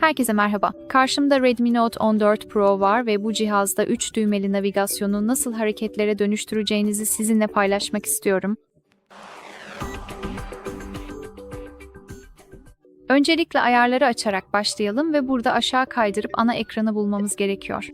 Herkese merhaba. Karşımda Redmi Note 14 Pro var ve bu cihazda 3 düğmeli navigasyonu nasıl hareketlere dönüştüreceğinizi sizinle paylaşmak istiyorum. Öncelikle ayarları açarak başlayalım ve burada aşağı kaydırıp ana ekranı bulmamız gerekiyor.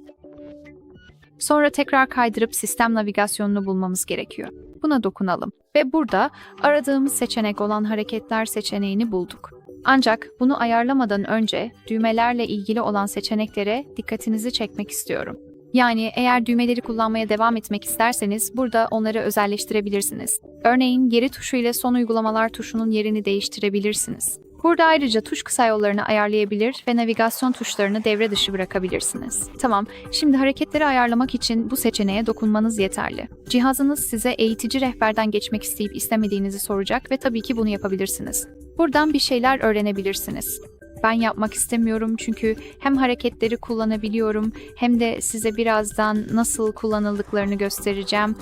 Sonra tekrar kaydırıp sistem navigasyonunu bulmamız gerekiyor. Buna dokunalım ve burada aradığımız seçenek olan hareketler seçeneğini bulduk. Ancak bunu ayarlamadan önce düğmelerle ilgili olan seçeneklere dikkatinizi çekmek istiyorum. Yani eğer düğmeleri kullanmaya devam etmek isterseniz burada onları özelleştirebilirsiniz. Örneğin geri tuşu ile son uygulamalar tuşunun yerini değiştirebilirsiniz. Burada ayrıca tuş kısa yollarını ayarlayabilir ve navigasyon tuşlarını devre dışı bırakabilirsiniz. Tamam, şimdi hareketleri ayarlamak için bu seçeneğe dokunmanız yeterli. Cihazınız size eğitici rehberden geçmek isteyip istemediğinizi soracak ve tabii ki bunu yapabilirsiniz. Buradan bir şeyler öğrenebilirsiniz. Ben yapmak istemiyorum çünkü hem hareketleri kullanabiliyorum hem de size birazdan nasıl kullanıldıklarını göstereceğim.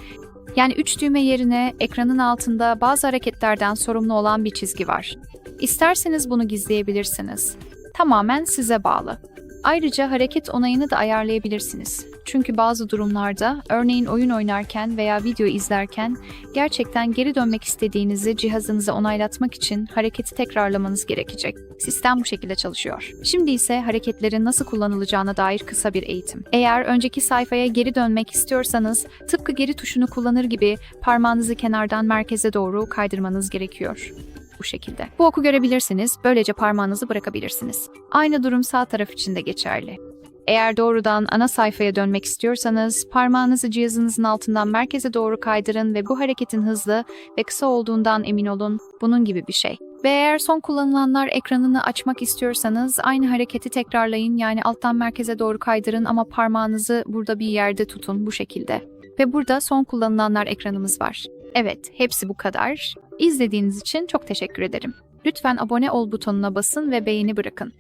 Yani üç düğme yerine ekranın altında bazı hareketlerden sorumlu olan bir çizgi var. İsterseniz bunu gizleyebilirsiniz. Tamamen size bağlı. Ayrıca hareket onayını da ayarlayabilirsiniz. Çünkü bazı durumlarda, örneğin oyun oynarken veya video izlerken gerçekten geri dönmek istediğinizi cihazınıza onaylatmak için hareketi tekrarlamanız gerekecek. Sistem bu şekilde çalışıyor. Şimdi ise hareketlerin nasıl kullanılacağına dair kısa bir eğitim. Eğer önceki sayfaya geri dönmek istiyorsanız, tıpkı geri tuşunu kullanır gibi parmağınızı kenardan merkeze doğru kaydırmanız gerekiyor bu şekilde. Bu oku görebilirsiniz, böylece parmağınızı bırakabilirsiniz. Aynı durum sağ taraf için de geçerli. Eğer doğrudan ana sayfaya dönmek istiyorsanız, parmağınızı cihazınızın altından merkeze doğru kaydırın ve bu hareketin hızlı ve kısa olduğundan emin olun. Bunun gibi bir şey. Ve eğer son kullanılanlar ekranını açmak istiyorsanız aynı hareketi tekrarlayın yani alttan merkeze doğru kaydırın ama parmağınızı burada bir yerde tutun bu şekilde. Ve burada son kullanılanlar ekranımız var. Evet, hepsi bu kadar. İzlediğiniz için çok teşekkür ederim. Lütfen abone ol butonuna basın ve beğeni bırakın.